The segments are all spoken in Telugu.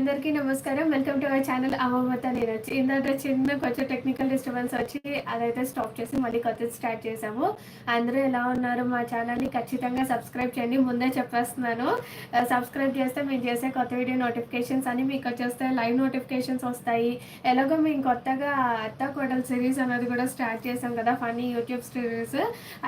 అందరికీ నమస్కారం. వెల్కమ్ టు అవర్ ఛానల్ అమ్మమ్మత నేను వచ్చి ఇందాక చిన్న కొంచెం టెక్నికల్ డిస్టర్బెన్స్ వచ్చి అదైతే స్టాప్ చేసి మళ్ళీ కొత్తది స్టార్ట్ చేసాము అందరూ ఎలా ఉన్నారు మా ఛానల్ని ఖచ్చితంగా సబ్స్క్రైబ్ చేయండి. ముందే చెప్పేస్తున్నాను. Uh, సబ్స్క్రైబ్ చేస్తే మేము చేసే కొత్త వీడియో నోటిఫికేషన్స్ అని మీకు వచ్చేస్తే లైవ్ నోటిఫికేషన్స్ వస్తాయి. ఎలాగో మేము కొత్తగా అత్త కోటల్ సిరీస్ అనేది కూడా స్టార్ట్ చేసాం కదా ఫనీ యూట్యూబ్ సిరీస్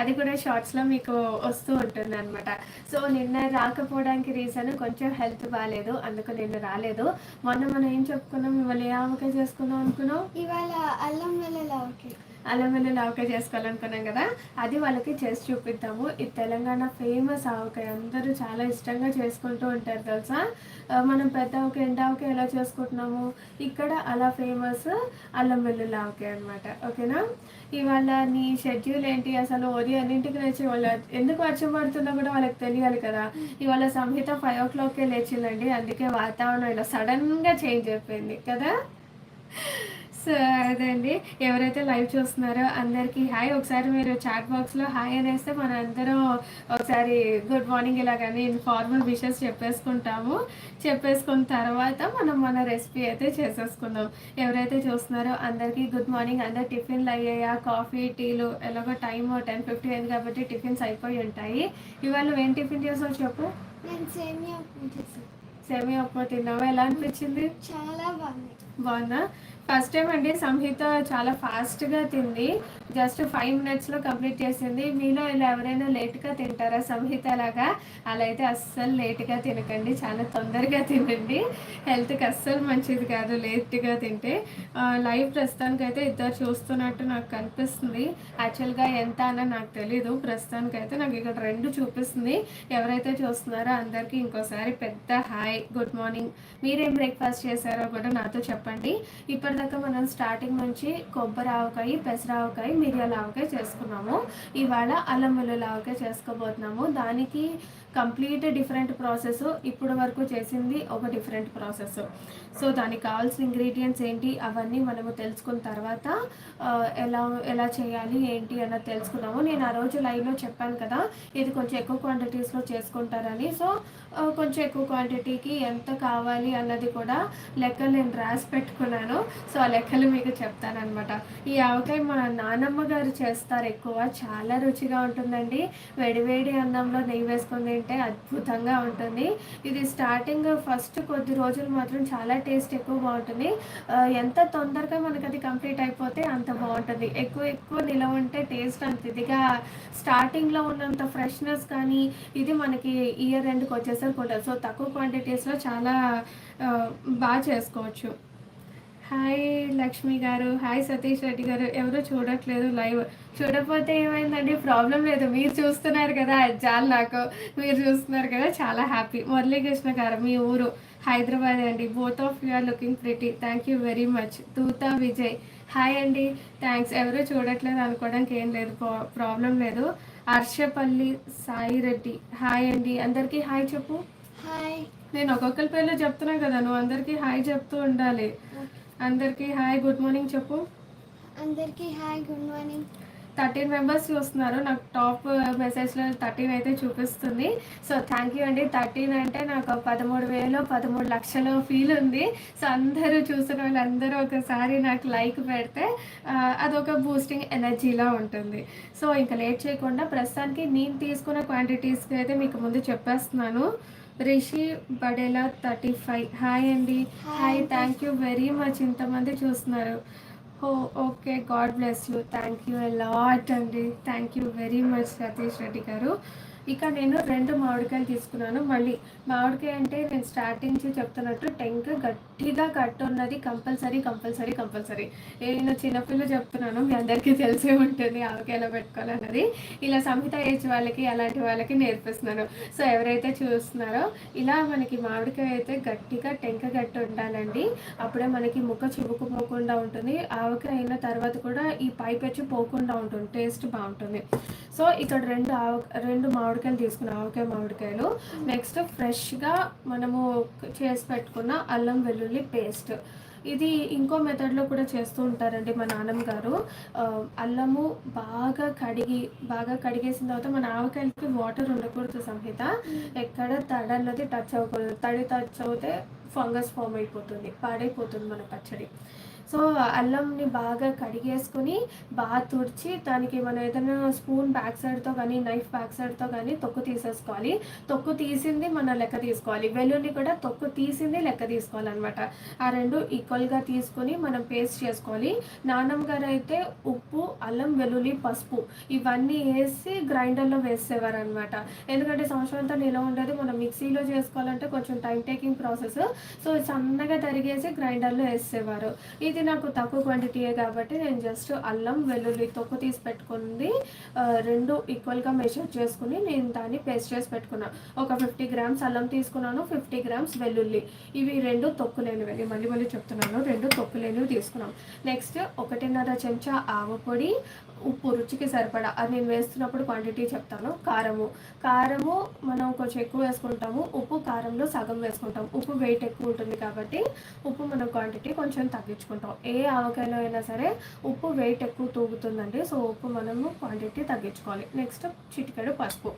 అది కూడా షార్ట్స్లో మీకు వస్తూ ఉంటుంది అనమాట సో నిన్న రాకపోవడానికి రీజన్ కొంచెం హెల్త్ బాగాలేదు అందుకు నిన్న రాలేదు. మొన్న మనం ఏం చెప్పుకున్నాం? ఇవాళ ఏ ఆవకాయ చేసుకుందాం అనుకున్నాం ఇవాళ అల్లం వెల్లుల్లి ఆవకాయ. అల్లం వెల్లుల్లి ఆవకాయ చేసుకోవాలనుకున్నాం కదా అది వాళ్ళకి చేసి చూపిద్దాము. ఇది తెలంగాణ ఫేమస్ ఆవకాయ అందరూ చాలా ఇష్టంగా చేసుకుంటూ ఉంటారు తెలుసా? మనం పెద్ద ఆవకాయ ఎండ ఆవకాయ ఎలా చేసుకుంటున్నాము? ఇక్కడ అలా ఫేమస్ అల్లం వెల్లుల్లి ఆవకాయ అనమాట ఓకేనా? ఇవాళ నీ షెడ్యూల్ ఏంటి? అసలు ఉదయం అన్నింటికి లేచి వాళ్ళు ఎందుకు వర్షం పడుతుందో కూడా వాళ్ళకి తెలియాలి కదా. ఇవాళ సంహిత ఫైవ్ ఓ క్లాక్కే లేచిందండి. అందుకే వాతావరణం ఇలా సడన్గా చేంజ్ అయిపోయింది కదా? సో అదండి. ఎవరైతే లైవ్ చూస్తున్నారో అందరికీ హాయ్ ఒకసారి మీరు చాట్ బాక్స్లో హాయ్ అనేస్తే మన అందరం ఒకసారి గుడ్ మార్నింగ్ ఇలాగని ఫార్మల్ విషెస్ చెప్పేసుకుంటాము. చెప్పేసుకున్న తర్వాత మనం మన రెసిపీ అయితే చేసేసుకుందాం. ఎవరైతే చూస్తున్నారో అందరికీ గుడ్ మార్నింగ్ అందరు టిఫిన్లు అయ్యాయా? కాఫీ టీలు ఎలాగో టైం టెన్ ఫిఫ్టీ అయింది కాబట్టి టిఫిన్స్ అయిపోయి ఉంటాయి. ఇవాళ ఏం టిఫిన్ చేసావు చెప్పు? సేమియా ఉప్మా తిన్నావా? ఎలా అనిపించింది? చాలా బాగుంది. బాగుందా? ఫస్ట్ టైం అండి సంహిత చాలా ఫాస్ట్గా తింది. జస్ట్ ఫైవ్ మినిట్స్లో కంప్లీట్ చేసింది. మీలో ఇలా ఎవరైనా లేట్గా తింటారా సంహిత లాగా? అలా అయితే అస్సలు లేట్గా తినకండి. చాలా తొందరగా తినండి. హెల్త్కి అస్సలు మంచిది కాదు లేట్గా తింటే. లైవ్ ప్రస్తుతానికి అయితే ఇద్దరు చూస్తున్నట్టు నాకు కనిపిస్తుంది. యాక్చువల్గా ఎంత అన్న నాకు తెలీదు. ప్రస్తుతానికి అయితే నాకు ఇక్కడ రెండు చూపిస్తుంది. ఎవరైతే చూస్తున్నారో అందరికీ ఇంకోసారి పెద్ద హాయ్ గుడ్ మార్నింగ్. మీరేం బ్రేక్ఫాస్ట్ చేశారో కూడా నాతో చెప్పండి. ఇప్పుడు ఇప్పటిదాకా మనం స్టార్టింగ్ నుంచి కొబ్బరి ఆవకాయ పెసర ఆవకాయ మిరియాల ఆవకాయ చేసుకున్నాము. ఇవాళ అల్లం వెల్లుల్లి ఆవకాయ చేసుకోబోతున్నాము. దానికి కంప్లీట్ డిఫరెంట్ ప్రాసెస్. ఇప్పుడు వరకు చేసింది ఒక డిఫరెంట్ ప్రాసెస్. సో దానికి కావాల్సిన ఇంగ్రీడియంట్స్ ఏంటి అవన్నీ మనము తెలుసుకున్న తర్వాత ఎలా ఎలా చేయాలి ఏంటి అన్నది తెలుసుకున్నాము. నేను ఆ రోజు లైవ్లో చెప్పాను కదా ఇది కొంచెం ఎక్కువ క్వాంటిటీస్లో చేసుకుంటారని. సో కొంచెం ఎక్కువ క్వాంటిటీకి ఎంత కావాలి అన్నది కూడా లెక్కలు నేను రాసి పెట్టుకున్నాను. సో ఆ లెక్కలు మీకు చెప్తానమాట ఈ ఆవకాయ మా నానమ్మ గారు చేస్తారు ఎక్కువ. చాలా రుచిగా ఉంటుందండి. వేడివేడి అన్నంలో నెయ్యి వేసుకుంది తింటే అద్భుతంగా ఉంటుంది. ఇది స్టార్టింగ్ ఫస్ట్ కొద్ది రోజులు మాత్రం చాలా టేస్ట్ ఎక్కువ బాగుంటుంది. ఎంత తొందరగా మనకి అది కంప్లీట్ అయిపోతే అంత బాగుంటుంది. ఎక్కువ ఎక్కువ నిలవ ఉంటే టేస్ట్ అంత ఇదిగా స్టార్టింగ్లో ఉన్నంత ఫ్రెష్నెస్ కానీ ఇది మనకి ఇయర్ ఎండ్కి వచ్చేసరికి ఉంటుంది సో తక్కువ క్వాంటిటీస్లో చాలా బాగా చేసుకోవచ్చు. హాయ్ లక్ష్మి గారు. హాయ్ సతీష్ రెడ్డి గారు. ఎవరు చూడట్లేదు లైవ్ చూడకపోతే ఏమైందండి? ప్రాబ్లం లేదు. మీరు చూస్తున్నారు కదా చాలు నాకు. మీరు చూస్తున్నారు కదా చాలా హ్యాపీ మురళీకృష్ణ గారు మీ ఊరు. హైదరాబాద్ అండి. Both of you are looking pretty thank you very much తూతా Vijay hi అండి. థ్యాంక్స్ ఎవరు చూడట్లేదు అనుకోవడానికి ఏం లేదు. ప్రాబ్లం లేదు. హర్షపల్లి సాయి రెడ్డి హాయ్ అండి. అందరికీ హాయ్ చెప్పు. హాయ్ నేను ఒక్కొక్కరి పేర్లు చెప్తున్నా కదా నువ్వు అందరికీ హాయ్ చెప్తూ ఉండాలి. అందరికీ హాయ్ గుడ్ మార్నింగ్ చెప్పు. అందరికీ hi good morning. Thirteen members చూస్తున్నారు నాకు టాప్ మెసేజ్లో థర్టీన్ అయితే చూపిస్తుంది. సో థ్యాంక్ యూ అండి. థర్టీన్ అంటే నాకు పదమూడు వేలు పదమూడు లక్షలు ఫీల్ ఉంది. సో అందరూ చూసిన వాళ్ళందరూ ఒకసారి నాకు లైక్ పెడితే అదొక బూస్టింగ్ ఎనర్జీలా ఉంటుంది. సో ఇంకా లేట్ చేయకుండా ప్రస్తుతానికి నేను తీసుకున్న క్వాంటిటీస్కి అయితే మీకు ముందు చెప్పేస్తున్నాను. రిషి బడేలా థర్టీ ఫైవ్. హాయ్ అండి. Hi thank you very much ఇంతమంది చూస్తున్నారు. ఓ okay God bless you. Thank you lot అండి. Thank you very much Satish Reddy garu. ఇక్కడ నేను రెండు మామిడికాయలు తీసుకున్నాను. మళ్ళీ మామిడికాయ అంటే నేను స్టార్టింగ్ నుంచి చెప్తున్నట్టు టెంక్ గట్టిగా కట్టు ఉన్నది కంపల్సరీ కంపల్సరీ కంపల్సరీ. నేను చిన్నపిల్ల చెప్తున్నాను మీ అందరికీ తెలిసే ఉంటుంది ఆవకాయలో పెట్టుకోవాలన్నది. ఇలా సంహిత ఏజ్ వాళ్ళకి అలాంటి వాళ్ళకి నేర్పిస్తున్నాను. సో ఎవరైతే చూస్తున్నారో ఇలా మనకి మామిడికాయ అయితే గట్టిగా టెంక గట్టి ఉండాలండి. అప్పుడే మనకి ముక్క చివుకుపోకుండా ఉంటుంది. ఆవకాయ అయిన తర్వాత కూడా ఈ పైపెచ్చు పోకుండా ఉంటుంది. టేస్ట్ బాగుంటుంది. సో ఇక్కడ రెండు ఆవ రెండు మామిడి మామిడికాయలు తీసుకున్న ఆవకాయ మామిడికాయలు. నెక్స్ట్ ఫ్రెష్గా మనము చేసి పెట్టుకున్న అల్లం వెల్లుల్లి పేస్ట్ ఇది ఇంకో మెథడ్లో కూడా చేస్తూ ఉంటారండి మా నాన్నమ్మ గారు. అల్లము బాగా కడిగి బాగా కడిగేసిన తర్వాత మన ఆవకాయలకి వాటర్ ఉండకూడదు సంహిత. ఎక్కడ తడి అన్నది టచ్ అవ్వకూడదు. తడి టచ్ అవుతే ఫంగస్ ఫామ్ అయిపోతుంది పాడైపోతుంది మన పచ్చడి. సో అల్లంని బాగా కడిగేసుకొని బాగా తుడిచి దానికి మనం ఏదైనా స్పూన్ బ్యాక్ సైడ్తో కానీ నైఫ్ బ్యాక్ సైడ్తో కానీ తొక్కు తీసేసుకోవాలి. తొక్కు తీసింది మన లెక్క తీసుకోవాలి. వెల్లుల్లి కూడా తొక్కు తీసింది లెక్క తీసుకోవాలన్నమాట. ఆ రెండు ఈక్వల్గా తీసుకొని మనం పేస్ట్ చేసుకోవాలి. నానమ్మ గారు అయితే ఉప్పు అల్లం వెల్లుల్లి పసుపు ఇవన్నీ వేసి గ్రైండర్లో వేసేవారు అనమాట ఎందుకంటే సంవత్సరం అంతా నిలవ ఉండదు. మనం మిక్సీలో చేసుకోవాలంటే కొంచెం టైం టేకింగ్ ప్రాసెస్. సో సన్నగా తరిగేసి గ్రైండర్లో వేసేవారు. ఇది నాకు తక్కువ క్వాంటిటీయే కాబట్టి నేను జస్ట్ అల్లం వెల్లుల్లి తొక్కు తీసి పెట్టుకుంది. రెండు ఈక్వల్గా మెషర్ చేసుకుని నేను దాన్ని పేస్ట్ చేసి పెట్టుకున్నాను ఒక ఫిఫ్టీ గ్రామ్స్ అల్లం తీసుకున్నాను ఫిఫ్టీ గ్రామ్స్ వెల్లుల్లి. ఇవి రెండు తొక్కులేనివి. మళ్ళీ మళ్ళీ చెప్తున్నాను రెండు తొక్కులేనివి తీసుకున్నాం. నెక్స్ట్ ఒకటిన్నర చెంచా ఆవ పొడి ఉప్పు రుచికి సరిపడా అది నేను వేస్తున్నప్పుడు క్వాంటిటీ చెప్తాను. కారము. కారము మనం కొంచెం ఎక్కువ వేసుకుంటాము. ఉప్పు కారంలో సగం వేసుకుంటాం ఉప్పు వెయిట్ ఎక్కువ ఉంటుంది కాబట్టి ఉప్పు మనం క్వాంటిటీ కొంచెం తగ్గించుకుంటాం. ఏ ఆవకాయలో అయినా సరే ఉప్పు వెయిట్ ఎక్కువ తూగుతుందండి సో ఉప్పు మనము క్వాంటిటీ తగ్గించుకోవాలి. నెక్స్ట్ చిటికెడు పసుపు.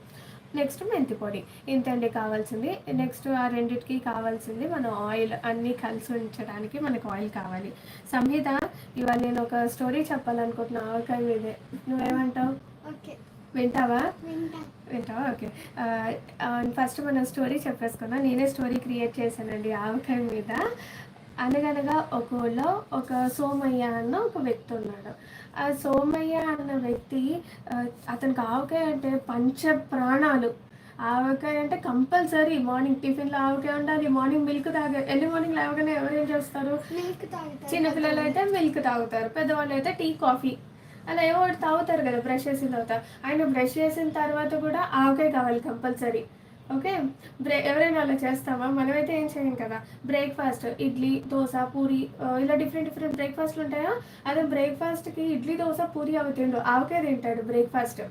నెక్స్ట్ మెంతి పొడి. ఇంతండి కావాల్సింది. నెక్స్ట్ ఆ రెండిటికి కావాల్సింది మన ఆయిల్ అన్నీ కలిసి ఉంచడానికి మనకు ఆయిల్ కావాలి. సంహిత ఇవాళ నేను ఒక స్టోరీ చెప్పాలనుకుంటున్నా. ఆవకాయ మీదే. నువ్వేమంటావు? ఓకే. వింటావా? వింటా. వింటావా? ఓకే. ఫస్ట్ మనం స్టోరీ చెప్పేసుకుందాం. నేనే స్టోరీ క్రియేట్ చేశానండి ఆవకాయ మీద. అనగనగా ఒక ఊళ్ళో ఒక సోమయ్య అన్న ఒక వ్యక్తి ఉన్నాడు. ఆ సోమయ్య అన్న వ్యక్తి అతనికి ఆవకాయ అంటే పంచ ప్రాణాలు ఆవకాయ అంటే కంపల్సరీ మార్నింగ్ టిఫిన్లో ఆవకాయ ఉండాలి మార్నింగ్ మిల్క్ తాగే ఎర్లీ మార్నింగ్ లేవగానే ఎవరు ఏం చేస్తారు? మిల్క్ తాగుతారు. చిన్నపిల్లలు అయితే మిల్క్ తాగుతారు పెద్దవాళ్ళు అయితే టీ కాఫీ. అలా ఏవో తాగుతారు కదా బ్రష్ చేసిన తర్వాత. ఆయన బ్రష్ చేసిన తర్వాత కూడా ఆవకాయ కావాలి కంపల్సరీ. ఓకే? బ్రే ఎవరైనా అలా చేస్తామా? మనమైతే ఏం చేయం కదా? బ్రేక్ఫాస్ట్ ఇడ్లీ దోశ పూరి ఇలా డిఫరెంట్ డిఫరెంట్ బ్రేక్ఫాస్ట్లు ఉంటాయా? అదే బ్రేక్ఫాస్ట్కి ఇడ్లీ దోశ పూరి అవి తిండు ఆవకాయ తింటాడు బ్రేక్ఫాస్ట్.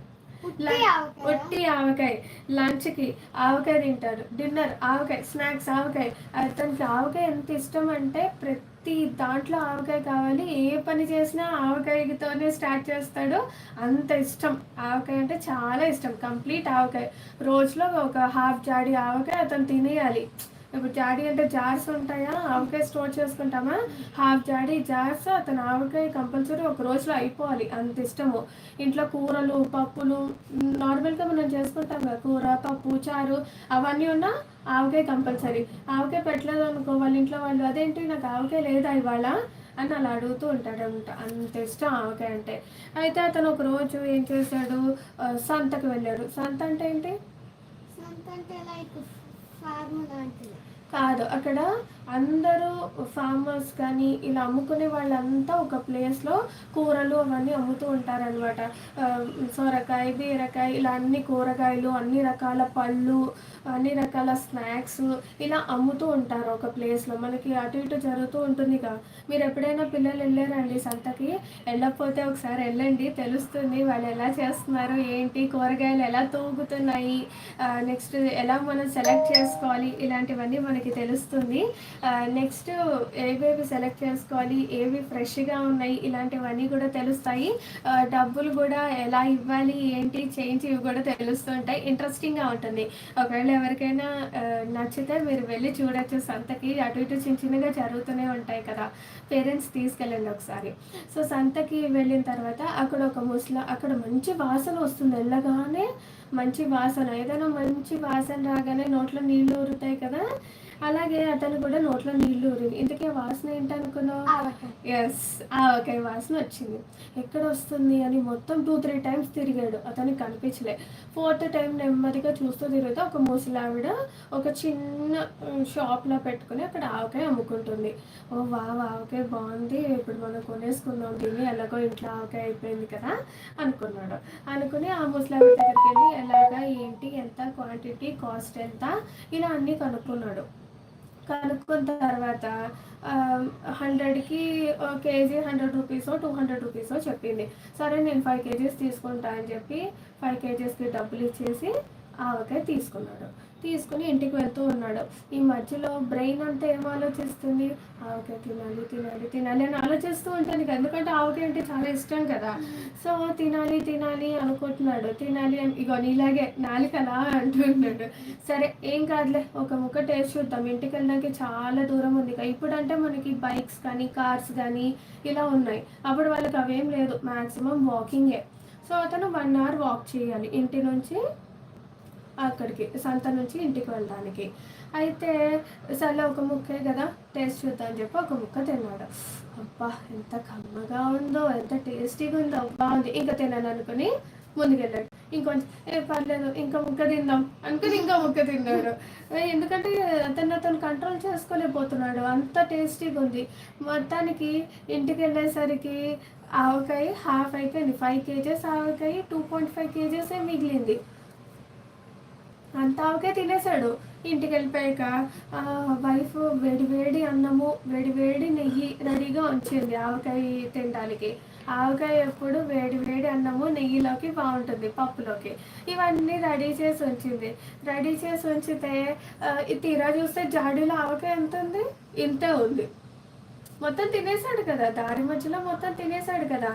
ఉట్టి ఆవకాయ? లంచ్కి ఆవకాయ తింటారు. డిన్నర్ ఆవకాయ స్నాక్స్ ఆవకాయ. అతనికి ఆవకాయ ఎంత ఇష్టం అంటే ప్రతి దాంట్లో ఆవకాయ కావాలి. ఏ పని చేసినా ఆవకాయతోనే స్టార్ట్ చేస్తాడు. అంత ఇష్టం. ఆవకాయ అంటే చాలా ఇష్టం. కంప్లీట్ ఆవకాయ. రోజులో ఒక హాఫ్ జాడి ఆవకాయ అతను తినేయాలి. ఇప్పుడు జాడీ అంటే జార్స్ ఉంటాయా? ఆవకాయ స్టోర్ చేసుకుంటామా? హాఫ్ జాడీ జార్స్ అతను ఆవకాయ కంపల్సరీ ఒక రోజులో అయిపోవాలి. అంత ఇష్టము. ఇంట్లో కూరలు పప్పులు నార్మల్గా మనం చేసుకుంటాం కదా కూర పప్పు చారు అవన్నీ ఉన్నా ఆవకాయ కంపల్సరీ. ఆవకాయ పెట్టలేదు అనుకో వాళ్ళ ఇంట్లో వాళ్ళు అదేంటి నాకు ఆవకాయ లేదా ఇవాళ? అని అలా అడుగుతూ ఉంటాడనమాట అంత ఇష్టం ఆవకాయ అంటే. అయితే అతను ఒక రోజు ఏం చేశాడు? సంతకు వెళ్ళాడు. సంత అంటే ఏంటి? సంత అంటే లైక్ ఫార్మ్ లాంటిది కాదు. అక్కడ అందరూ ఫార్మర్స్ కానీ ఇలా అమ్ముకునే వాళ్ళంతా ఒక ప్లేస్లో కూరలు అవన్నీ అమ్ముతూ ఉంటారనమాట సొరకాయ బీరకాయ ఇలా అన్ని కూరగాయలు అన్ని రకాల పళ్ళు అన్ని రకాల స్నాక్స్ ఇలా అమ్ముతూ ఉంటారు ఒక ప్లేస్లో మనకి అటు ఇటు జరుగుతూ ఉంటుంది కదా మీరు ఎప్పుడైనా పిల్లలు వెళ్ళారండి సంతకి? వెళ్ళకపోతే ఒకసారి వెళ్ళండి తెలుస్తుంది వాళ్ళు ఎలా చేస్తున్నారు ఏంటి కూరగాయలు ఎలా తూగుతున్నాయి నెక్స్ట్ ఎలా మనం సెలెక్ట్ చేసుకోవాలి ఇలాంటివన్నీ మనకి తెలుస్తుంది. నెక్స్ట్ ఏవేవి సెలెక్ట్ చేసుకోవాలి ఏవి ఫ్రెష్గా ఉన్నాయి ఇలాంటివన్నీ కూడా తెలుస్తాయి. డబ్బులు కూడా ఎలా ఇవ్వాలి ఏంటి చేంజ్ ఇవి కూడా తెలుస్తుంటాయి ఇంట్రెస్టింగ్గా ఉంటుంది. ఒకవేళ ఎవరికైనా నచ్చితే మీరు వెళ్ళి చూడొచ్చు. సంతకి అటు ఇటు చిన్న చిన్నగా జరుగుతూనే ఉంటాయి కదా. పేరెంట్స్ తీసుకెళ్ళండి ఒకసారి. సో సంతకి వెళ్ళిన తర్వాత అక్కడ ఒక ముసల అక్కడ మంచి వాసన వస్తుంది. వెళ్ళగానే మంచి వాసన. ఏదైనా మంచి వాసన రాగానే నోట్లో నీళ్ళు ఊరుతాయి కదా. అలాగే అతను కూడా నోట్లో నీళ్ళు ఊరింది. ఇంతకీ వాసన ఏంటనుకున్నావు? ఎస్ ఆవకాయ వాసన వచ్చింది. ఎక్కడ వస్తుంది అని మొత్తం టూ త్రీ టైమ్స్ తిరిగాడు. అతనికి కనిపించలే. ఫోర్త్ టైం నెమ్మదిగా చూస్తూ తిరిగితే ఒక ముసలావిడ ఒక చిన్న షాప్లో పెట్టుకుని అక్కడ ఆవకాయ అమ్ముకుంటుంది. ఓ వా ఆవకాయ బాగుంది. ఇప్పుడు మనం కొనేసుకుందాం. దీన్ని ఎలాగో ఇంట్లో ఆవకాయ అయిపోయింది కదా అనుకున్నాడు. అనుకుని ఆ ముసలావిడ దగ్గరికి వెళ్ళి ఎలాగా ఏంటి ఎంత క్వాంటిటీ కాస్ట్ ఎంత? ఇలా అన్నీ కనుక్కున్నాడు. కనుక్కున్న తర్వాత హండ్రెడ్కి కేజీ హండ్రెడ్ రూపీసో టూ హండ్రెడ్ రూపీసో చెప్పింది. సరే నేను ఫైవ్ కేజీస్ తీసుకుంటా అని చెప్పి ఫైవ్ కేజీస్కి డబ్బులు ఇచ్చేసి ఆవకాయ తీసుకున్నాడు. తీసుకుని ఇంటికి వెళ్తూ ఉన్నాడు. ఈ మధ్యలో బ్రెయిన్ అంతా ఏం ఆలోచిస్తుంది? ఆవకాయ తినాలి తినాలి తినాలి అని ఆలోచిస్తూ ఉంటుంది కదా. ఎందుకంటే ఆవకాయ అంటే చాలా ఇష్టం కదా. సో తినాలి తినాలి అనుకుంటున్నాడు. తినాలి అని ఇగో ఇలాగే నాలుక అలా అంటున్నాడు. సరే ఏం కాదులే. ఒక ముక్క టేస్ట్ చూద్దాం. ఇంటికి వెళ్ళడానికి చాలా దూరం ఉంది ఇప్పుడంటే మనకి బైక్స్ కానీ కార్స్ కానీ ఇలా ఉన్నాయి. అప్పుడు వాళ్ళకి అవేం లేదు. మ్యాక్సిమం వాకింగే. సో అతను వన్ అవర్ వాక్ చేయాలి. ఇంటి నుంచి అక్కడికి సంత నుంచి ఇంటికి వెళ్ళడానికి. అయితే సరే ఒక ముక్కే కదా టేస్ట్ చూద్దాం అని చెప్పి ఒక ముక్క తిన్నాడు. అబ్బా ఎంత కమ్మగా ఉందో ఎంత టేస్టీగా ఉందో బాగుంది. ఇంకా తినాను అనుకుని ముందుకెళ్ళాడు. ఇంకొంచెం ఏ పర్లేదు ఇంకా ముక్క తిందాం అనుకుని ఇంకా ముక్క తిన్నాడు. ఎందుకంటే అతను అతను కంట్రోల్ చేసుకోలేకపోతున్నాడు. అంత టేస్టీగా ఉంది. మొత్తానికి ఇంటికి వెళ్ళేసరికి ఆవకాయ హాఫ్ అయిపోయింది. ఫైవ్ కేజెస్ ఆవకాయ టూ పాయింట్ ఫైవ్ కేజెస్ మిగిలింది. అంత ఆవకాయ తినేసాడు ఇంటికి వెళ్ళిపోయాక వైఫ్ వేడివేడి అన్నము వేడివేడి నెయ్యి రెడీగా ఉంచింది ఆవకాయ తినడానికి. ఆవకాయ ఎప్పుడు వేడివేడి అన్నము నెయ్యిలోకి బాగుంటుంది పప్పులోకి. ఇవన్నీ రెడీ చేసి ఉంచింది. రెడీ చేసి ఉంచితే తీరా చూస్తే జాడీలో ఆవకాయ ఎంత ఉంది? ఇంతే ఉంది. మొత్తం తినేసాడు కదా దారి మధ్యలో మొత్తం తినేసాడు కదా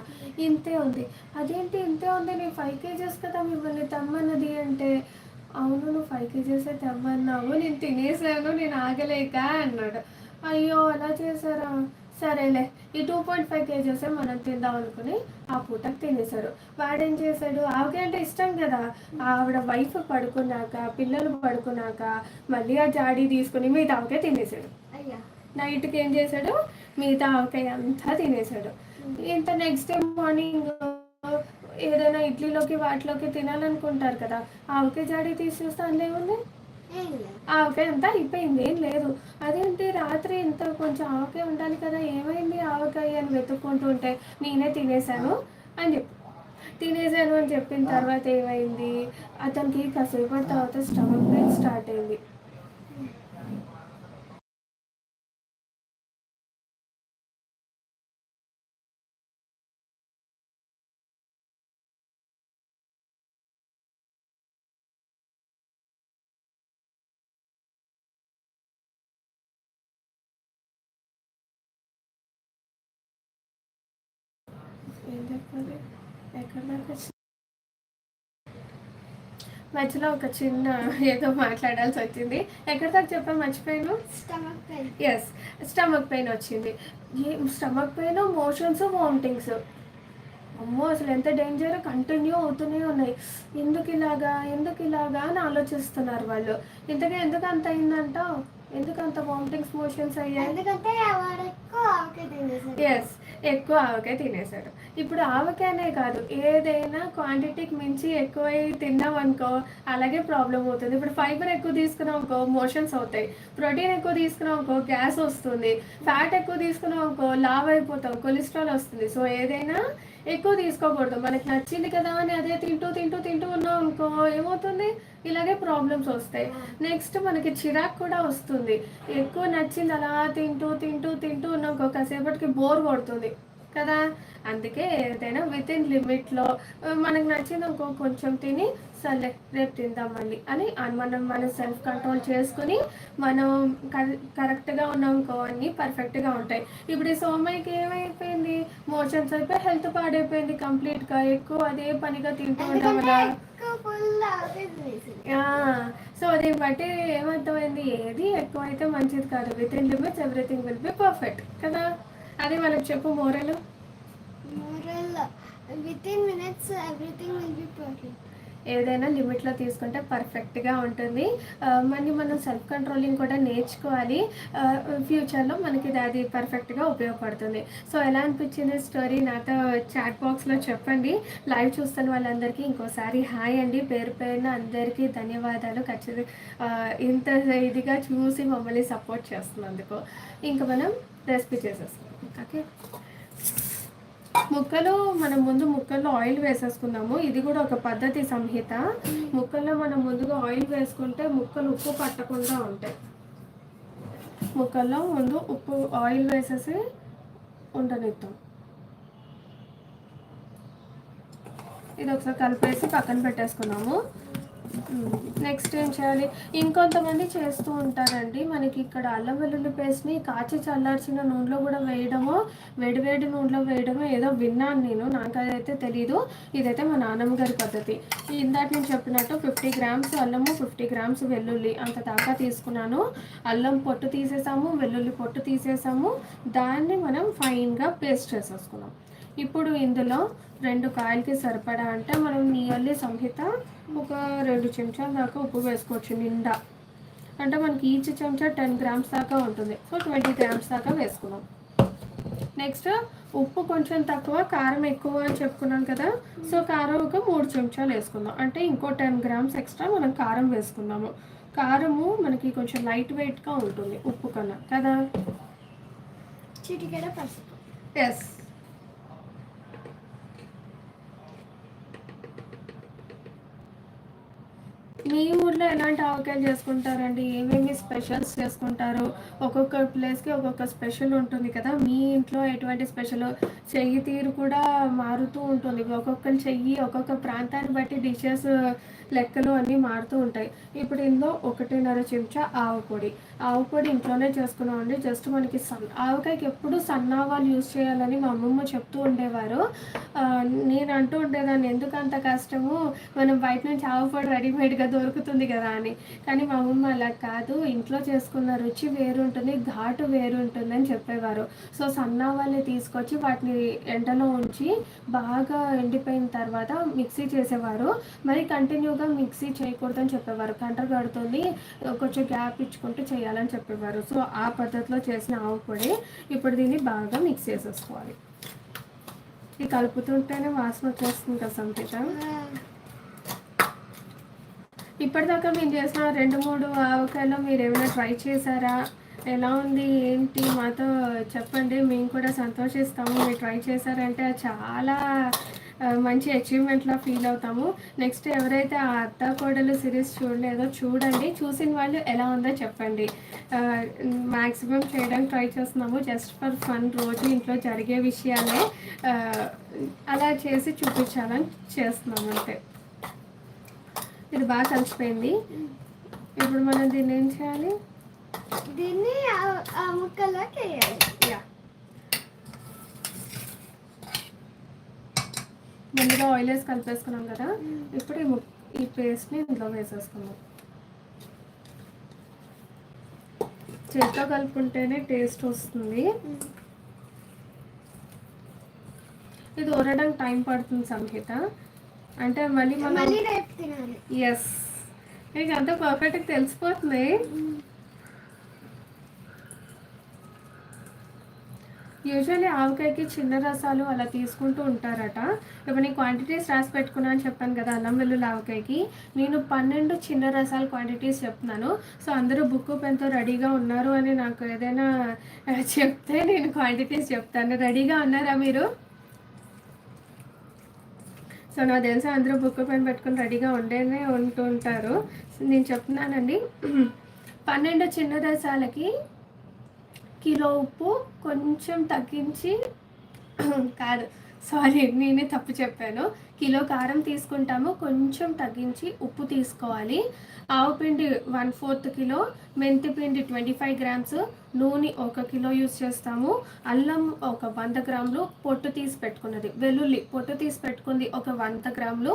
ఇంతే ఉంది. అదేంటి ఇంతే ఉంది? నేను ఫైవ్ కేజెస్ కదా మిమ్మల్ని తమ్మన్నది అంటే అవును నువ్వు ఫైవ్ కేజెస్ తెమ్మన్నావు నేను తినేసాను నేను ఆగలేక అన్నాడు. అయ్యో అలా చేశారా? సరేలే ఈ టూ పాయింట్ ఫైవ్ కేజెస్ మనం తిందాం అనుకుని ఆ పూటకు తినేశాడు వాడేం చేశాడు? ఆవకాయ అంటే ఇష్టం కదా. ఆవిడ వైఫ్ పడుకున్నాక పిల్లలు పడుకున్నాక మళ్ళీ ఆ జాడీ తీసుకుని మిగతా ఆవకాయ తినేశాడు. అయ్యా. నైట్కి ఏం చేశాడు? మిగతా ఆవకాయ అంతా తినేశాడు. ఇంత నెక్స్ట్ డే మార్నింగ్ ఏదైనా ఇడ్లీలోకి వాటిలోకి తినాలనుకుంటారు కదా ఆవకాయ జాడీ తీసి చూస్తే అందులో ఏముంది? ఆవకాయ అంతా అయిపోయింది ఏం లేదు. అదేంటి రాత్రి ఇంత కొంచెం ఆవకాయ ఉండాలి కదా ఏమైంది ఆవకాయ అని వెతుక్కుంటూ ఉంటే నేనే తినేసాను అని చెప్పి. తినేసాను అని చెప్పిన తర్వాత ఏమైంది? అతనికి కాసేపటి తర్వాత స్టమక్ పెయిన్ స్టార్ట్ అయింది ఏం చెప్పాలి ఎక్కడ దాకా వచ్చి- మధ్యలో ఒక చిన్న ఏదో మాట్లాడాల్సి వచ్చింది. ఎక్కడ దాకా చెప్పా మర్చిపోయాను? Stomach pain yes stomach pain వచ్చింది. ఏ స్టమక్ పెయిన్ మోషన్స్ వామిటింగ్స్ అమ్మో అసలు ఎంత డేంజర్ కంటిన్యూ అవుతూనే ఉన్నాయి. ఎందుకు ఇలాగా ఎందుకు ఇలాగా అని ఆలోచిస్తున్నారు వాళ్ళు. ఇంతగా ఎందుకు అంత అయిందంట ఎందుకు అంత వామిటింగ్స్ మోషన్స్ అయ్యాయి? ఎందుకంటే ఎస్ ఎక్కువ ఆవకాయ తినేశాడు. ఇప్పుడు ఆవకాయనే కాదు ఏదైనా క్వాంటిటీకి మించి ఎక్కువ తిన్నాం అనుకో అలాగే ప్రాబ్లం అవుతుంది. ఇప్పుడు ఫైబర్ ఎక్కువ తీసుకున్నాం అనుకో మోషన్స్ అవుతాయి. ప్రోటీన్ ఎక్కువ తీసుకున్నాం అనుకో గ్యాస్ వస్తుంది. ఫ్యాట్ ఎక్కువ తీసుకున్నాం అనుకో లావ్ అయిపోతాం కొలెస్ట్రాల్ వస్తుంది. సో ఏదైనా ఎక్కువ తీసుకోకూడదు. మనకి నచ్చింది కదా అని అదే తింటూ తింటూ తింటూ ఉన్నాం అనుకో ఏమవుతుంది? ఇలాగే ప్రాబ్లమ్స్ వస్తాయి. నెక్స్ట్ మనకి చిరాకు కూడా వస్తుంది. ఎక్కువ నచ్చింది అలా తింటూ తింటూ తింటూ ఉన్నాం ఇంకో కాసేపటికి బోర్ కొడుతుంది కదా? అందుకే ఏదైనా విత్ ఇన్ లిమిట్లో మనకు నచ్చింది ఇంకో కొంచెం తిని సర్లే రేపు తిందాం మళ్ళీ అని మనం మన సెల్ఫ్ కంట్రోల్ చేసుకుని మనం కరెక్ట్గా ఉన్నాం ఇంకో అన్నీ పర్ఫెక్ట్గా ఉంటాయి. ఇప్పుడు ఈ సోమయ్యకి ఏమైపోయింది? మోషన్స్ అయిపోయి హెల్త్ పాడైపోయింది కంప్లీట్గా ఎక్కువ అదే పనిగా తింటూ ఉంటాం సో దీన్ని బట్టి ఏమర్థమైంది? ఏది ఎక్కువ అయితే మంచిది కాదు. Within limits everything will be perfect కదా? అది మనకు చెప్పు moral. Moral within minutes everything will be perfect ఏదైనా లిమిట్లో తీసుకుంటే పర్ఫెక్ట్గా ఉంటుంది. మళ్ళీ మనం సెల్ఫ్ కంట్రోలింగ్ కూడా నేర్చుకోవాలి. ఫ్యూచర్లో మనకి ఇది అది పర్ఫెక్ట్గా ఉపయోగపడుతుంది. సో ఎలా అనిపించింది స్టోరీ? నాతో చాట్ బాక్స్లో చెప్పండి. లైవ్ చూస్తున్న వాళ్ళందరికీ ఇంకోసారి హాయ్ అండి. పేరు పేరున అందరికీ ధన్యవాదాలు. ఖచ్చితంగా ఇంత ఇదిగా చూసి మమ్మల్ని సపోర్ట్ చేస్తున్నందుకు. ఇంకా మనం రెసిపీ చేసేస్తాం ఓకే? ముక్కలు మనం ముందు ముక్కల్లో ఆయిల్ వేసేసుకుందాము. ఇది కూడా ఒక పద్ధతి సంహిత. ముక్కల్లో మనం ముందుగా ఆయిల్ వేసుకుంటే ముక్కలు ఉప్పు పట్టకుండా ఉంటాయి. ముక్కల్లో ముందు ఉప్పు ఆయిల్ వేసేసి ఉండనిద్దాం. ఇది ఒకసారి కలిపేసి పక్కన పెట్టేసుకున్నాము. నెక్స్ట్ ఏం చేయాలి? ఇంకొంతమంది చేస్తూ ఉంటారండి. మనకి ఇక్కడ అల్లం వెల్లుల్లి పేస్ట్ని కాచి చల్లార్చిన నూనెలో కూడా వేయడమో వేడివేడి నూనెలో వేయడమో ఏదో విన్నాను నేను. నాకు అదైతే తెలీదు. ఇదైతే మా నాన్నమ్మ గారి పద్ధతి. ఇందాక నేను చెప్పినట్టు ఫిఫ్టీ గ్రామ్స్ అల్లము ఫిఫ్టీ గ్రామ్స్ వెల్లుల్లి అంత దాకా తీసుకున్నాను. అల్లం పొట్టు తీసేసాము వెల్లుల్లి పొట్టు తీసేసాము. దాన్ని మనం ఫైన్గా పేస్ట్ చేసేసుకున్నాం. ఇప్పుడు ఇందులో రెండు కాయలకి సరిపడా అంటే మనం నియర్లీ సంహిత ఒక రెండు చెంచాల దాకా ఉప్పు వేసుకోవచ్చు నిండా. అంటే మనకి ఈచ్ చెంచా టెన్ గ్రామ్స్ దాకా ఉంటుంది. సో ట్వంటీ గ్రామ్స్ దాకా వేసుకున్నాం నెక్స్ట్ ఉప్పు కొంచెం తక్కువ కారం ఎక్కువ అని చెప్పుకున్నాం కదా. సో కారం ఒక మూడు చెంచాలు వేసుకుందాం. అంటే ఇంకో టెన్ గ్రామ్స్ ఎక్స్ట్రా మనం కారం వేసుకున్నాము కారము మనకి కొంచెం లైట్ వెయిట్గా ఉంటుంది ఉప్పు కన్నా. కదా? చిటికెడ పసుపు. ఎస్ మీ ఊర్లో ఎలాంటి ఆవకాయలు చేసుకుంటారండి? ఏమేమి స్పెషల్స్ చేసుకుంటారు? ఒక్కొక్క ప్లేస్కి ఒక్కొక్క స్పెషల్ ఉంటుంది కదా? మీ ఇంట్లో ఎటువంటి స్పెషల్ చెయ్యి తీరు కూడా మారుతూ ఉంటుంది. ఒక్కొక్కరు చెయ్యి ఒక్కొక్క ప్రాంతాన్ని బట్టి డిషెస్ లెక్కలు అన్నీ మారుతూ ఉంటాయి. ఇప్పుడు ఇందులో ఒకటిన్నర చెంచా ఆవు పొడి. ఆవు పొడి ఇంట్లోనే చేసుకున్నామండి. జస్ట్ మనకి సన్ ఆవకాయకి ఎప్పుడు సన్నావాలు యూజ్ చేయాలని మా అమ్మమ్మ చెప్తూ ఉండేవారు. నేను అంటూ ఉండేదాన్ని ఎందుకు అంత కష్టము? మనం బయట నుంచి ఆవు పొడి రెడీమేడ్గా దొరుకుతుంది కదా అని. కానీ మా అమ్మమ్మ అలా కాదు. ఇంట్లో చేసుకున్న రుచి వేరుంటుంది ఘాటు వేరుంటుంది అని చెప్పేవారు. సో సన్నావాళ్ళని తీసుకొచ్చి వాటిని ఎండలో ఉంచి బాగా ఎండిపోయిన తర్వాత మిక్సీ చేసేవారు. మరి కంటిన్యూ కంటిన్యూగా మిక్సీ చేయకూడదని చెప్పేవారు. కంటర్ కడుతుంది కొంచెం గ్యాప్ ఇచ్చుకుంటూ చేయాలని చెప్పేవారు. సో ఆ పద్ధతిలో చేసిన ఆవు పొడి ఇప్పుడు దీన్ని బాగా మిక్స్ చేసేసుకోవాలి. ఇది కలుపుతుంటేనే వాసన వచ్చేస్తుంది కదా సంపిత ఇప్పటిదాకా మేము చేసిన రెండు మూడు ఆవకాయలో మీరు ఏమైనా ట్రై చేశారా? ఎలా ఉంది? ఏంటి? మాతో చెప్పండి. మేము కూడా సంతోషిస్తాము. మీరు ట్రై చేశారంటే చాలా మంచి అచీవ్మెంట్లా ఫీల్ అవుతాము. నెక్స్ట్ ఎవరైతే ఆ అత్త కోడలు సిరీస్ చూడలేదో చూడండి. చూసిన వాళ్ళు ఎలా ఉందో చెప్పండి. మ్యాక్సిమం చేయడానికి ట్రై చేస్తున్నాము. జస్ట్ ఫర్ ఫన్ రోజు ఇంట్లో జరిగే విషయాలే. అలా చేసి చూపించాలని చేస్తున్నాము అంతే. ఇది బాగా కలిసిపోయింది. ఇప్పుడు మనం దీన్ని ఏం చేయాలి? దీన్ని ఆ- ఆ ముక్కలోకి వేయాలి యా ముందుగా ఆయిల్ వేసి కలిపేసుకున్నాం కదా ఇప్పుడు ఈ పేస్ట్ని ఇందులో వేసేసుకున్నాం చేతితో కలుపుకుంటేనే టేస్ట్ వస్తుంది. ఇది ఊరడానికి టైం పడుతుంది సంహిత అంటే మళ్ళీ మనం ఎస్ నీకు అంతా పర్ఫెక్ట్గా తెలిసిపోతుంది. యూజువల్లీ ఆవకాయకి చిన్న రసాలు అలా తీసుకుంటూ ఉంటారట. ఇప్పుడు నేను క్వాంటిటీస్ రాసి పెట్టుకున్నా అని చెప్పాను కదా అల్లం వెల్లుల్లి ఆవకాయకి. నేను పన్నెండు చిన్న రసాల క్వాంటిటీస్ చెప్తున్నాను. సో అందరూ బుక్ పెన్తో రెడీగా ఉన్నారు అని నాకు ఏదైనా చెప్తే నేను క్వాంటిటీస్ చెప్తాను. రెడీగా ఉన్నారా మీరు? సో నాకు తెలిసి అందరూ బుక్ పెన్ పెట్టుకుని రెడీగా ఉండేనే ఉంటుంటారు. నేను చెప్తున్నానండి. పన్నెండు చిన్న రసాలకి కిలో ఉప్పు కొంచెం తగ్గించి కాదు సారీ నేనే తప్పు చెప్పాను. కిలో కారం తీసుకుంటాము కొంచెం తగ్గించి ఉప్పు తీసుకోవాలి. ఆవు పిండి వన్ ఫోర్త్ కిలో మెంతి పిండి ట్వంటీ ఫైవ్ గ్రామ్స్ నూనె ఒక కిలో యూస్ చేస్తాము. అల్లం ఒక వంద గ్రాములు పొట్టు తీసి పెట్టుకున్నది వెల్లుల్లి పొట్టు తీసి పెట్టుకుంది ఒక వంద గ్రాములు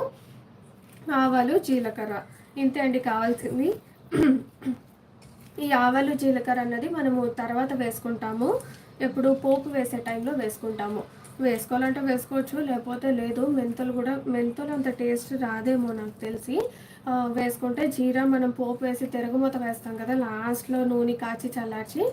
ఆవాలు జీలకర్ర. ఇంతే అండి కావాల్సింది. ఈ ఆవాలు జీలకర్ర అన్నది మనము తర్వాత వేసుకుంటాము. ఎప్పుడు పోపు వేసే టైంలో వేసుకుంటాము. వేసుకోవాలంటే వేసుకోవచ్చు లేకపోతే లేదు మెంతులు కూడా మెంతులు అంత టేస్ట్ రాదేమో నాకు తెలిసి. వేసుకుంటే జీరా మనం పోపు వేసి తిరగమూత వేస్తాం కదా లాస్ట్లో నూనె కాచి చల్లార్చి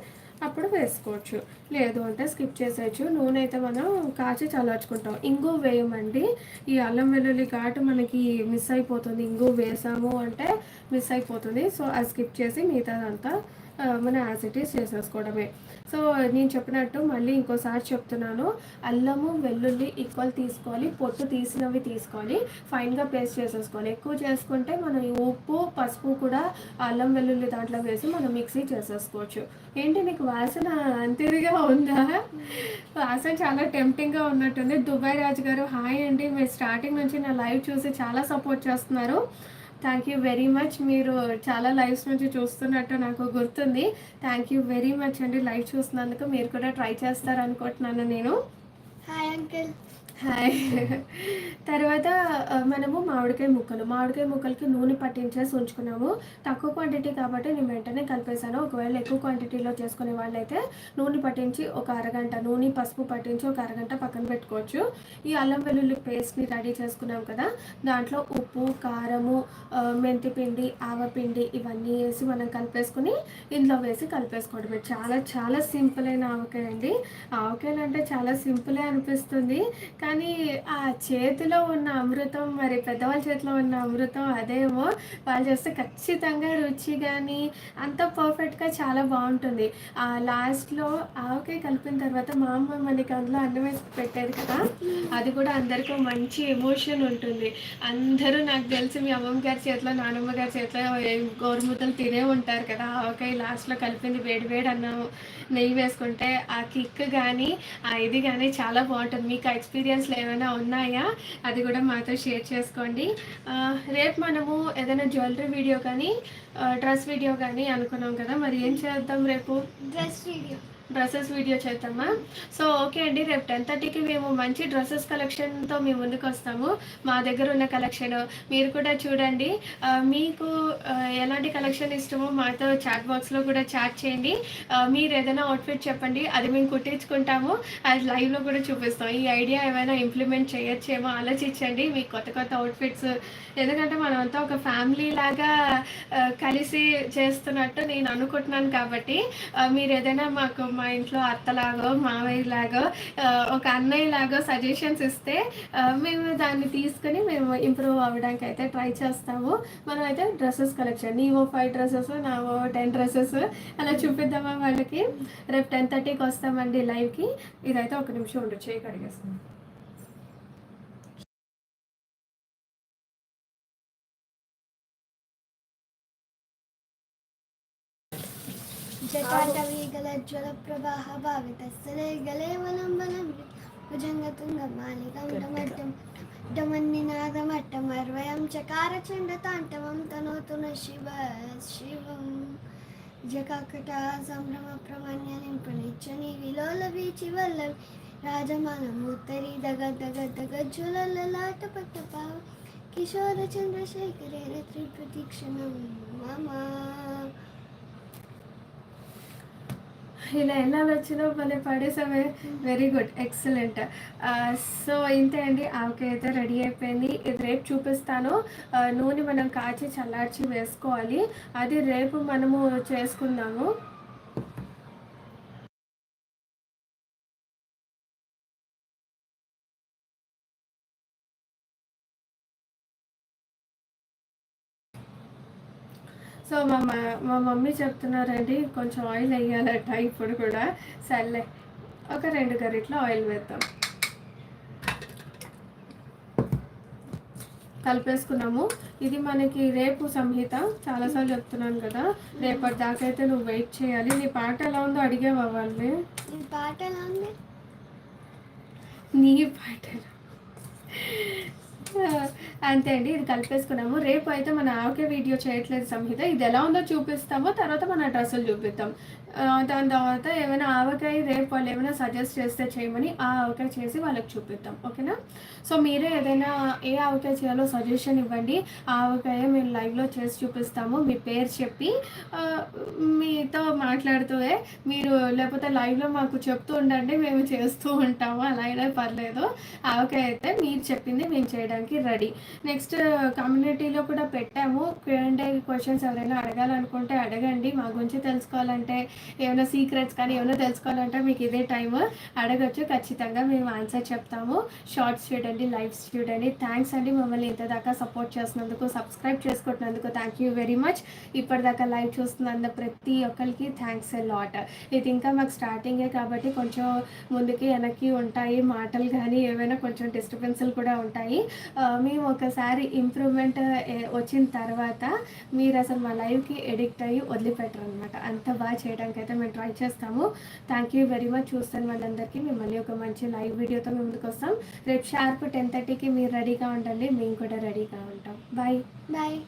అప్పుడు వేసుకోవచ్చు. లేదు అంటే స్కిప్ చేసేయచ్చు. నూనె అయితే మనం కాచి చల్లార్చుకుంటాం. ఇంగు వేయమండి. ఈ అల్లం వెల్లుల్లి ఘాటు మనకి మిస్ అయిపోతుంది. ఇంగు వేసాము అంటే మిస్ అయిపోతుంది. సో అది స్కిప్ చేసి మిగతాదంతా ఆ, మన యాసిటీస్ చేసేసుకోవడమే. సో నేను చెప్పినట్టు మళ్ళీ ఇంకోసారి చెప్తున్నాను. అల్లము వెల్లుల్లి ఈక్వల్ తీసుకోవాలి. పొట్టు తీసినవి తీసుకోవాలి. ఫైన్గా పేస్ట్ చేసేసుకోవాలి. ఎక్కువ చేసుకుంటే మనం ఉప్పు పసుపు కూడా అల్లం వెల్లుల్లి దాంట్లో వేసి మనం మిక్సీ చేసేసుకోవచ్చు. ఏంటి నీకు వాసన అంతేదిగా ఉందా? వాసన చాలా టెంప్టింగ్గా ఉన్నట్టుంది. దుబాయ్ రాజు గారు హాయ్ అండి. మీరు స్టార్టింగ్ నుంచి నా లైవ్ చూసి చాలా సపోర్ట్ చేస్తున్నారు. థ్యాంక్ యూ వెరీ మచ్ మీరు చాలా లైవ్స్ నుంచి చూస్తున్నట్టు నాకు గుర్తుంది. థ్యాంక్ యూ వెరీ మచ్ అండి. లైవ్ చూస్తున్నందుకు మీరు కూడా ట్రై చేస్తారనుకుంటున్నాను నేను. Hi uncle hi. తర్వాత మనము మామిడికాయ ముక్కలు. మామిడికాయ ముక్కలకి నూనె పట్టించేసి ఉంచుకున్నాము. తక్కువ క్వాంటిటీ కాబట్టి నేను వెంటనే కలిపేశాను. ఒకవేళ ఎక్కువ క్వాంటిటీలో చేసుకునే వాళ్ళైతే నూనె పట్టించి ఒక అరగంట నూనె పసుపు పట్టించి ఒక అరగంట పక్కన పెట్టుకోవచ్చు. ఈ అల్లం వెల్లుల్లి పేస్ట్ని రెడీ చేసుకున్నాం కదా దాంట్లో ఉప్పు కారము మెంతి పిండి ఆవపిండి ఇవన్నీ వేసి మనం కలిపేసుకుని ఇందులో వేసి కలిపేసుకోవడమే. చాలా చాలా సింపుల్ అయిన ఆవకాయ అండి. ఆవకాయలు అంటే చాలా సింపులే అనిపిస్తుంది. కానీ కానీ ఆ చేతిలో ఉన్న అమృతం మరి పెద్దవాళ్ళ చేతిలో ఉన్న అమృతం అదేమో వాళ్ళు చేస్తే ఖచ్చితంగా రుచి కానీ అంత పర్ఫెక్ట్గా చాలా బాగుంటుంది. ఆ లాస్ట్లో ఆవకాయ కలిపిన తర్వాత మా అమ్మ మనకి అందులో అన్నం వేసి పెట్టేది కదా అది కూడా అందరికీ మంచి ఎమోషన్ ఉంటుంది. అందరూ నాకు తెలిసి మీ అమ్మమ్మ గారి చేతిలో నానమ్మ గారి చేతిలో గోరుముద్దలు తినే ఉంటారు కదా ఆవకాయ లాస్ట్లో కలిపింది వేడి వేడి అన్నం నెయ్యి వేసుకుంటే ఆ కిక్ కానీ ఆ ఇది కానీ చాలా బాగుంటుంది. మీకు ఎక్స్పీరియన్స్ ఎక్స్పీరియన్స్లు ఏమైనా ఉన్నాయా? అది కూడా మాతో షేర్ చేసుకోండి. రేపు మనము ఏదైనా జ్యువెలరీ వీడియో కానీ డ్రెస్ వీడియో కానీ అనుకున్నాం కదా మరి ఏం చేద్దాం రేపు? డ్రెస్ వీడియో డ్రెస్సెస్ వీడియో చేద్దామా సో ఓకే అండి రేపు టెన్ థర్టీకి మేము మంచి డ్రెస్సెస్ కలెక్షన్తో మేము ముందుకు వస్తాము. మా దగ్గర ఉన్న కలెక్షన్ మీరు కూడా చూడండి. మీకు ఎలాంటి కలెక్షన్ ఇష్టమో మాతో చాట్ బాక్స్లో కూడా చాట్ చేయండి. మీరు ఏదైనా అవుట్ఫిట్ చెప్పండి అది మేము కుట్టించుకుంటాము. అది లైవ్లో కూడా చూపిస్తాం. ఈ ఐడియా ఏమైనా ఇంప్లిమెంట్ చేయొచ్చేమో ఆలోచించండి. మీకు కొత్త కొత్త అవుట్ఫిట్స్ ఎందుకంటే మనమంతా ఒక ఫ్యామిలీ లాగా కలిసి చేస్తున్నట్టు నేను అనుకుంటున్నాను కాబట్టి మీరు ఏదైనా మాకు మా ఇంట్లో అత్తలాగో మామయ్యలాగో ఒక అన్నయ్య లాగో సజెషన్స్ ఇస్తే మేము దాన్ని తీసుకుని మేము ఇంప్రూవ్ అవ్వడానికి అయితే ట్రై చేస్తాము. మనం అయితే డ్రెస్సెస్ కలెక్షన్ నీవో ఫైవ్ డ్రెస్సెస్ నావో టెన్ డ్రెస్సెస్ అలా చూపిద్దామా వాళ్ళకి? రేపు టెన్ థర్టీకి వస్తామండి లైవ్కి ఇదైతే ఒక నిమిషం ఉండు చేయి కడిగేస్తాం జ్వల ప్రవాహ భావితస్సలే గలే వలం బలం భుజంగతుంగ మాలికం డమట్టం డమన్నినాదమట్టమర్వయం చకార చండతాంటవం తనోతున శివ శివం జకాకట సంభ్రమ ప్రమాణ్య ప్రణిచ్చని విలోల వీచి వల్లవి రాజమానమూర్తరి దగ దగ దగ జ్వలలాట పట్ట పావ కిశోర చంద్రశేఖరేణ త్రిప్రతిక్షణం మమ ఇలా ఎలా వచ్చినా భలే పడేసామే వెరీ గుడ్ ఎక్సలెంట్ సో ఇంతే అండి. ఆవకాయ అయితే రెడీ అయిపోయింది. ఇది రేపు చూపిస్తాను. Uh, నూనె మనం కాచి చల్లార్చి వేసుకోవాలి. అది రేపు మనము చేసుకుందాము సో మా మమ్మీ చెప్తున్నారండి కొంచెం ఆయిల్ వేయాలట ఇప్పుడు కూడా. సర్లే ఒక రెండు గరిట్లో ఆయిల్ వేద్దాం. కలిపేసుకున్నాము. ఇది మనకి రేపు సంహిత. చాలాసార్లు చెప్తున్నాను కదా రేపటి దాకా అయితే నువ్వు వెయిట్ చేయాలి. నీ పాట ఎలా ఉందో అడిగేవా వాళ్ళని పాట ఎలా ఉంది? నీ పాట? అంతే అండి ఇది కలిపేసుకున్నాము. రేపు అయితే మన ఆవకాయ వీడియో చేయట్లేదు సంహిత. ఇది ఎలా ఉందో చూపిస్తామో తర్వాత మన డ్రెస్సులు చూపిస్తాం దాని తర్వాత ఏమైనా ఆవకాయ రేపు వాళ్ళు ఏమైనా సజెస్ట్ చేస్తే చేయమని ఆ ఆవకాయ చేసి వాళ్ళకి చూపిద్దాం ఓకేనా? సో మీరే ఏదైనా ఏ ఆవకాయ చేయాలో సజెషన్ ఇవ్వండి. ఆ ఆవకాయ మేము లైవ్లో చేసి చూపిస్తాము. మీ పేరు చెప్పి మీతో మాట్లాడుతూ మీరు లేకపోతే లైవ్లో మాకు చెప్తూ ఉండండి మేము చేస్తూ ఉంటాము. అలా అయినా పర్లేదు. ఆవకాయ అయితే మీరు చెప్పింది మేము చేయడానికి రెడీ నెక్స్ట్ కమ్యూనిటీలో కూడా పెట్టాము. క్యూఎండే క్వశ్చన్స్ ఎవరైనా అడగాలనుకుంటే అడగండి. మా గురించి తెలుసుకోవాలంటే ఏమైనా సీక్రెట్స్ కానీ ఏమైనా తెలుసుకోవాలంటే మీకు ఇదే టైం అడగచ్చు. ఖచ్చితంగా మేము ఆన్సర్ చెప్తాము. షార్ట్స్ చూడండి లైవ్స్ చూడండి థ్యాంక్స్ అండి. మమ్మల్ని ఇంతదాకా సపోర్ట్ చేసినందుకు సబ్స్క్రైబ్ చేసుకుంటున్నందుకు. థ్యాంక్ యూ వెరీ మచ్ ఇప్పటిదాకా లైవ్ చూస్తున్న ప్రతి ఒక్కరికి థ్యాంక్స్ లాట్ ఇది ఇంకా మాకు స్టార్టింగే కాబట్టి కొంచెం ముందుకి వెనక్కి ఉంటాయి మాటలు కానీ ఏమైనా కొంచెం డిస్టర్బెన్స్లు కూడా ఉంటాయి. మేము ఒకసారి ఇంప్రూవ్మెంట్ వచ్చిన తర్వాత మీరు అసలు మా లైవ్కి ఎడిక్ట్ అయ్యి వదిలిపెట్టరు అనమాట అంత బాగా చేయడానికి అయితే మేము ట్రై చేస్తాము. థ్యాంక్ యూ వెరీ మచ్ చూస్తాను వాళ్ళందరికీ మేము మళ్ళీ ఒక మంచి లైవ్ వీడియోతో మేము ముందుకు వస్తాం. రేపు షార్ప్ టెన్ థర్టీకి మీరు రెడీగా ఉండండి. మేము కూడా రెడీగా ఉంటాం. Bye bye